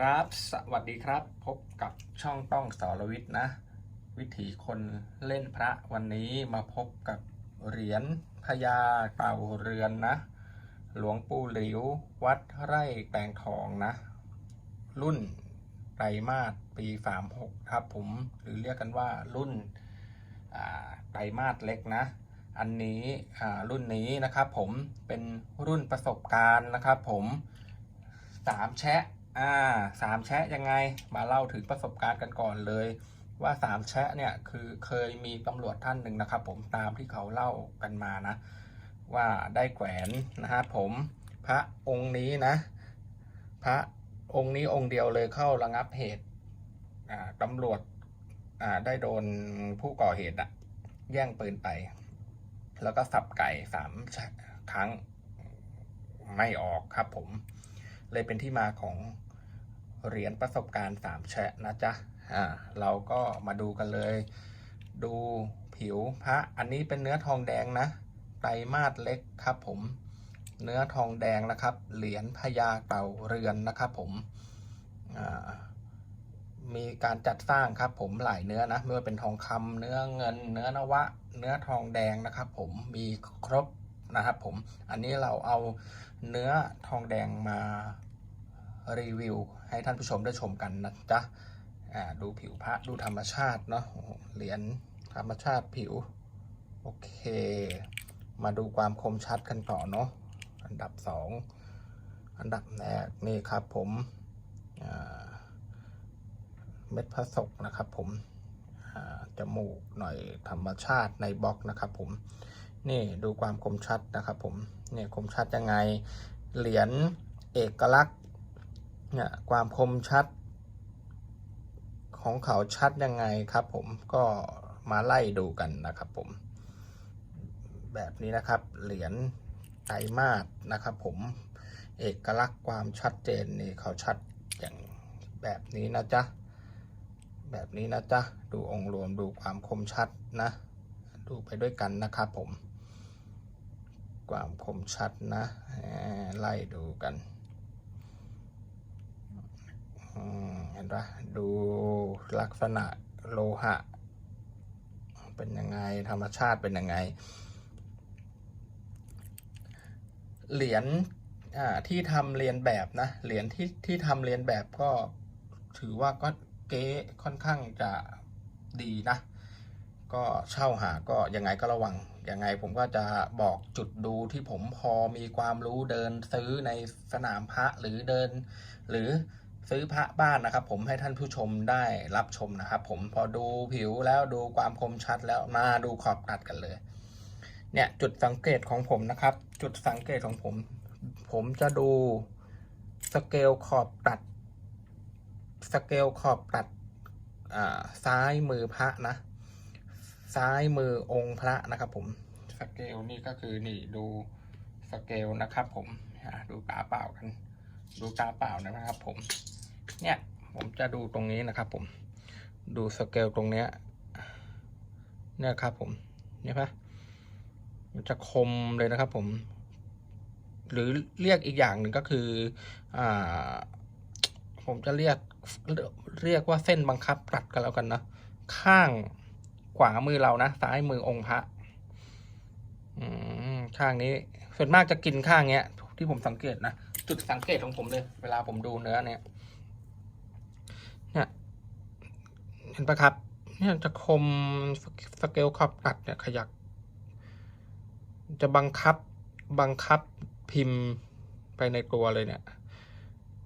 ครับ สวัสดีครับ พบกับช่องต้องสรวิทย์นะ วิถีคนเล่นพระวันนี้มาพบกับเหรียญพญาเต่าเรือนนะ หลวงปู่หลิว วัดไร่แตงทองนะ รุ่นไตรมาสปี36ครับผม หรือเรียกกันว่ารุ่นไตรมาสเล็กนะ อันนี้รุ่นนี้นะครับผมเป็นรุ่นประสบการณ์นะครับผมสามแชะ อ่าสามแชะยังไงมาเล่าถึงประสบการณ์กันก่อนเลย ว่าสามแชะเนี่ยคือเคยมีตำรวจท่านหนึ่งนะครับ ผมตามที่เขาเล่ากันมานะ ว่าได้แขวนนะฮะผมพระองค์นี้นะ พระองค์นี้องค์เดียวเลยเข้าระงับเหตุตำรวจอ่าได้โดนผู้ก่อเหตุอะแย่งปืนไป แล้วก็สับไก่สามครั้งไม่ออกครับผม เลยเป็นที่มาของ เหรียญประสบการณ์สามแชะนะจ๊ะอ่าเราก็มาดูกันเลย ดูผิวพระอันนี้เป็นเนื้อทองแดงนะไตรมาสเล็กครับผม เนื้อทองแดงนะครับ เหรียญพญาเต่าเรือนนะครับผมอ่ามีการจัดสร้างครับผมหลายเนื้อนะไม่ว่าเป็นทองคำเนื้อเงิน เนื้อนวะ เนื้อทองแดงนะครับ ผมมีครบนะครับผมอันนี้เราเอาเนื้อทองแดงมา รีวิว ให้ท่านผู้ชมได้ชมกันนะจ๊ะดูผิวพระดูธรรมชาติเนาะเหรียญธรรมชาติผิว โอเค มาดูความคมชัดกันต่อเนาะอันดับสองอันดับแรกนี่ครับผมเม็ดพระศกนะครับผมจมูกหน่อยธรรมชาติในบล็อกนะครับผมนี่ดูความคมชัดนะครับผมเนี่ยคมชัดยังไงเหรียญเอกลักษณ์ เนี่ยความคมชัด ของเขาชัดยังไงครับผมก็มาไล่ดูกันนะครับผม แบบนี้นะครับเหรียญไตรมาสนะครับผมเอกลักษณ์ความชัดเจนนี่เขาชัดอย่างแบบนี้นะจ๊ะแบบนี้นะจ๊ะดูองค์รวมดูความคมชัดนะ ดูไปด้วยกันนะครับผม ความคมชัดนะไล่ดูกัน เห็นปะดูลักษณะโลหะ เป็นยังไงธรรมชาติเป็นยังไง เหรียญที่ทำเรียนแบบนะ เหรียญที่ที่ทำเรียนแบบก็ถือว่าก็เก๊ค่อนข้างจะดีนะ ก็เช่าหาก็ยังไงก็ระวัง ยังไงผมก็จะบอกจุดดูที่ผมพอมีความรู้เดินซื้อในสนามพระหรือเดิน หรือ ซื้อพระบ้านนะครับ ผมให้ท่านผู้ชมได้รับชมนะครับ ผมพอดูผิวแล้วดูความคมชัดแล้วมาดูขอบตัดกันเลย เนี่ยจุดสังเกตของผมนะครับ จุดสังเกตของผม ผมจะดูสเกลขอบตัด สเกลขอบตัดซ้ายมือพระนะ ซ้ายมือองค์พระนะครับ ผมสเกลนี่ก็คือนี่ดูสเกลนะครับ ผมดูตาเปล่ากัน ดูตาเปล่านะครับผม เนี่ยผมจะดูตรงนี้นะครับผมดูสเกลตรงเนี้ยเนี่ยครับผมเนี่ยปะมันจะคมเลยนะครับผม หรือเรียกอีกอย่างหนึ่งก็คืออ่าผมจะเรียกเรียกว่าเส้นบังคับตัดกันแล้วกันนะข้างขวามือเรานะซ้ายมือองค์พระข้างนี้ ส่วนมากจะกินข้างเนี้ย ที่ผมสังเกตนะ จุดสังเกตของผมเลย เวลาผมดูเนื้อเนี่ยเนี่ย เห็นปะครับเนี่ยจะคมสเกลขอบตัดเนี่ยขยัก จะบังคับบังคับพิมพ์ไปในตัวเลยเนี่ย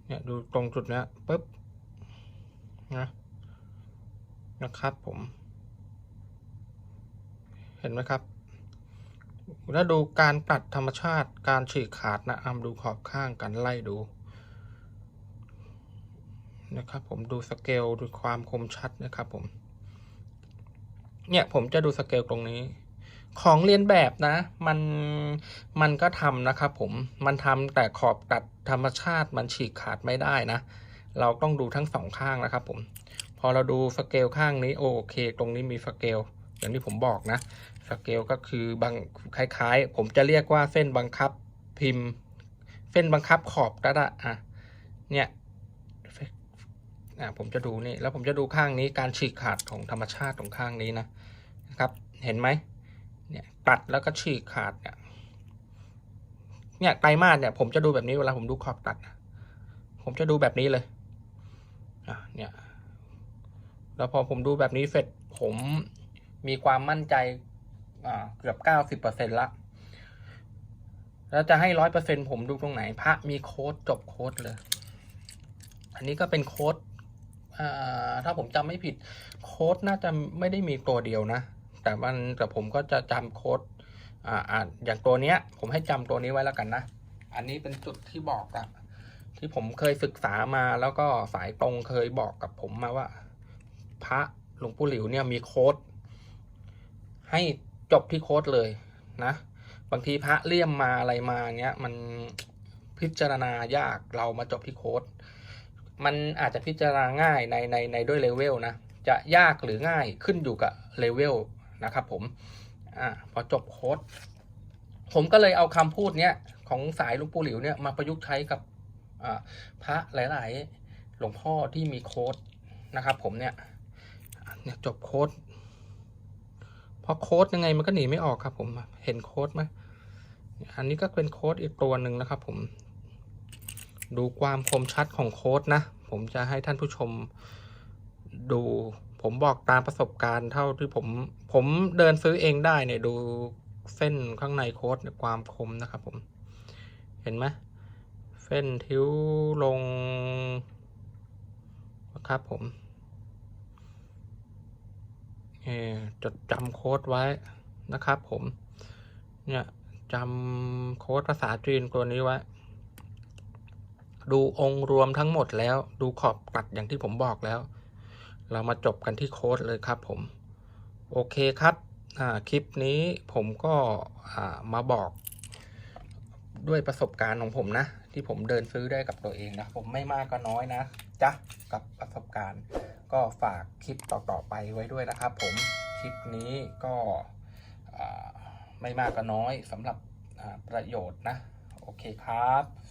เนี่ยดูตรงจุดเนี้ยปุ๊บนะนะครับผม เห็นไหมครับ แล้วดูการตัดธรรมชาติการฉีกขาดนะอามดูขอบข้างกันไล่ดู นะครับผมดูสเกลดูความคมชัดนะครับผม เนี่ยผมจะดูสเกลตรงนี้ ของเรียนแบบนะ มันมันก็ทำนะครับผมมันทำแต่ขอบตัดธรรมชาติมันฉีกขาดไม่ได้นะ เราต้องดูทั้งสองข้างนะครับผม พอเราดูสเกลข้างนี้โอเค ตรงนี้มีสเกลอย่างที่ผมบอกนะสเกลก็คือบางคล้ายๆ ผมจะเรียกว่าเส้นบังคับพิมพ์ เส้นบังคับขอบก็ได้อะเนี่ย อะผมจะดูนี่แล้วผมจะดูข้างนี้การฉีกขาดของธรรมชาติของข้างนี้นะนะครับ เห็นไหมเนี่ยตัดแล้วก็ฉีกขาดเนี่ยเนี่ยไตรมาสเนี่ยผมจะดูแบบนี้เวลาผมดูขอบตัด ผมจะดูแบบนี้เลยอะเนี่ยแล้วพอผมดูแบบนี้เสร็จผมมีความมั่นใจเกือบเก้าสิบเปอร์เซ็นต์ละ แล้วจะให้ร้อยเปอร์เซ็นผมดูตรงไหน พระมีโค้ดจบโค้ดเลย อันนี้ก็เป็นโค้ด ถ้าผมจำไม่ผิดโค้ดน่าจะไม่ได้มีตัวเดียวนะ แต่มันแต่ผมก็จะจำโค้ดอ่าอย่างตัวเนี้ย ผมให้จำตัวนี้ไว้แล้วกันนะ อันนี้เป็นจุดที่บอกอะที่ผมเคยศึกษามาแล้วก็สายตรงเคยบอกกับผมมาว่า พระหลวงปู่หลิวเนี่ยมีโค้ดให้จบที่โค้ดเลยนะบางทีพระเลี่ยมมาอะไรมาเงี้ย มันพิจารณายากเรามาจบที่โค้ด มันอาจจะพิจารณาง่ายในในในด้วยเลเวลนะ จะยากหรือง่ายขึ้นอยู่กับเลเวลนะครับผม อ่าพอจบโค้ดผมก็เลยเอาคำพูดเนี้ยของสายหลุงปู่หลิวเนี่ยมาประยุกต์ใช้กับพระหลาย ๆ หลวงพ่อที่มีโค้ดนะครับ ผมเนี่ยเนี่ยจบโค้ดพอโค้ดยังไงมันก็หนีไม่ออกครับ ผมเห็นโค้ดไหมอันนี้ก็เป็นโค้ดอีกตัวหนึ่งนะครับ ผม ดูความคมชัดของโค้ดนะ ผมจะให้ท่านผู้ชมดู ผมบอกตามประสบการณ์เท่าที่ผม ผมเดินซื้อเองได้เนี่ยดูเส้นข้างในโค้ดความคมนะครับผม เห็นไหมเส้นทิ้วลงนะครับผมเอ่อจดจำโค้ดไว้นะครับผม เนี่ยจำโค้ดภาษาจีนตัวนี้ไว้ ดูองค์รวมทั้งหมดแล้ว ดูขอบตัดอย่างที่ผมบอกแล้ว เรามาจบกันที่โค้ดเลยครับผม โอเคครับคลิปนี้ผมก็มาบอกด้วยประสบการณ์ของผมนะ ที่ผมเดินซื้อได้กับตัวเองนะ ผมไม่มากก็น้อยนะจ๊ะกับประสบการณ์ ก็ฝากคลิปต่อๆไปไว้ด้วยนะครับผมคลิปนี้ก็ไม่มากก็น้อยสำหรับประโยชน์นะ โอเคครับ